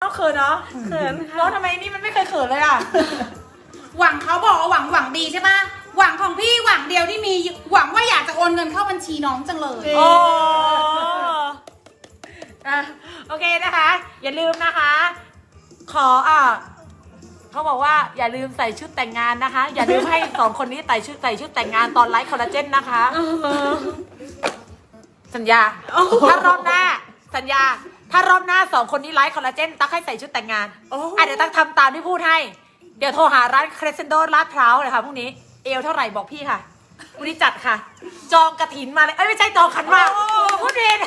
เอาเขินเนาะเขินแล้วทำไมนี่มันไม่เคยเขินเลยอะ หวังเขาบอกว่าหวังหวังดีใช่ปะหวังของพี่หวังเดียวที่มีหวังว่าอยากจะโอนเงินเข้าบัญชีน้องจังเลย โอ้อะโอเคนะคะ อย่าลืมนะคะ ขออะเขาบอกว่าอย่าลืมใส่ชุดแต่งงานนะคะ อย่าลืมให้สองคนนี้ใส่ชุดใส่ชุดแต่งงานตอนไลฟ์คอลลาเจนนะคะ สัญญา ถ้ารอบหน้า สัญญา ถ้ารอบหน้าสองคนนี้ไลฟ์คอลลาเจน ตักให้ใส่ชุดแต่งงานอะเดี๋ยวตักทำตามที่พูดให้ เดี๋ยวโทรหาร้านเครเซนโดลาดพร้าวเลยค่ะพรุ่งนี้ เอวเท่าไหร่บอกพี่ค่ะวันนี้จัดค่ะ จองกระถินมาเลย เอ้ยไม่ใช่จองขันหมากพูดเอง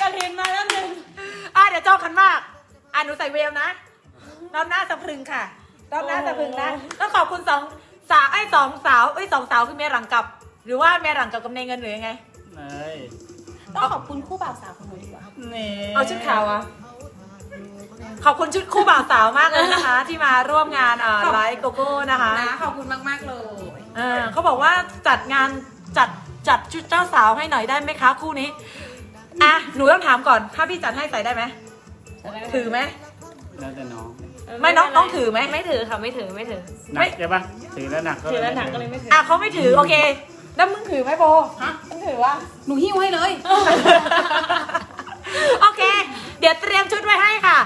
กระถินมาแล้วหนึ่งอะเดี๋ยวจองขันหมากอะหนูใส่เวลนะ รอบหน้าสะพรึงค่ะ รอบหน้าสะพรึงนะ ต้องขอบคุณสองสาวไอ้ยสองสาวไอ้ยสองสาวคือเมียหลังกับ หรือว่าเมียหลังกับกำเนยเงินหรือยังไง เนยต้องขอบคุณคู่บ่าวสาวของหนูดีกว่านี่ เอาชุดขาวอะขอบคุณชุดคู่บ่าวสาวมากเลยนะคะ ที่มาร่วมงานเอ่อไลฟ์โกโก้นะคะ นะขอบคุณมากๆเลย เออเขาบอกว่าจัดงานจัดจัดชุดเจ้าสาวให้หน่อยได้ไหมคะคู่นี้ อะ หนูต้องถามก่อน ถ้าพี่จัดให้ใส่ได้ไหม ถือไหม แล้วแต่น้องไม่น้องน้องถือไหม ไม่ถือค่ะไม่ถือไม่ถือ หนักใช่ปะถือแล้วหนักถือแล้วหนักก็เลยไม่ถือ อะเขาไม่ถือโอเค แล้วมึงถือไหมโบฮะมึงถือวะหนูหิ้วให้เลย โอเค เดี๋ยวเตรียมชุดไว้ให้ค่ะ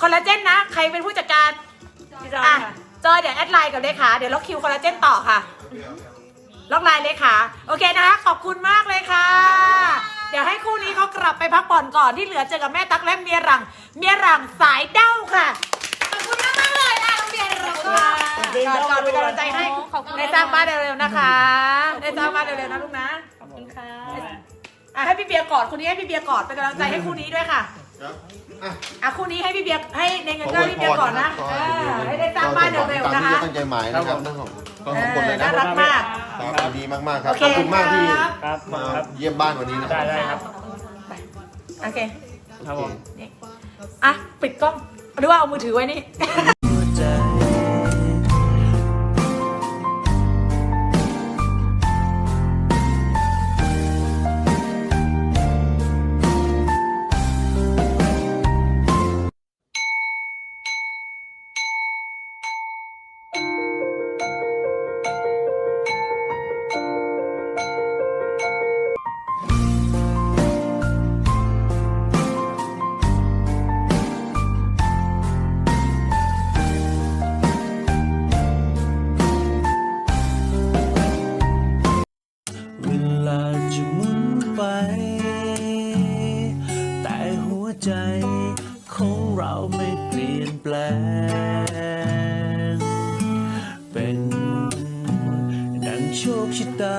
คอลลาเจนนะ ใครเป็นผู้จัดการพี่จอยอะค่ะ จอยเดี๋ยวแอดไลน์กับเลขา เดี๋ยวล็อกคิวคอลลาเจนต่อค่ะ ล็อกไลน์เลขา โอเคนะคะ ขอบคุณมากเลยค่ะ เดี๋ยวให้คู่นี้เขากลับไปพักผ่อนก่อนที่เหลือเจอกับแม่ตั๊กและเมียหลัง เมียหลังสายเด้าค่ะ ก็ก่อนก่อนเป็นกำลังใจให้ขอบคุณ ได้สร้างบ้านเร็วๆนะคะ ได้สร้างบ้านเร็วๆนะลูกนะ ขอบคุณค่ะอะให้พี่เบียร์กอดคนนี้ให้พี่เบียร์กอดเป็นกำลังใจให้คู่นี้ด้วยค่ะครับอะ อะคู่นี้ให้พี่เบียร์ให้ในเงินขอก็อวยพี่พเบียร์รก่อนนะขอเอให้อให้ได้สร้างบ้านเร็วๆนะคะตามที่ตั้งใจหมายนะครับทั้งของทั้งสองคนเลยนะน่ารักมาก ครับดีมากๆครับโอเคขอบคุณมากที่ครับครับมาครับ เยี่ยมบ้านวันนี้นะได้ได้ครับ โอเค ครับผมนี่อะ ปิดกล้องหรือว่าเอามือถือไว้นี่ ใจของเราไม่เปลี่ยนแปลง เป็นดังโชคชะตา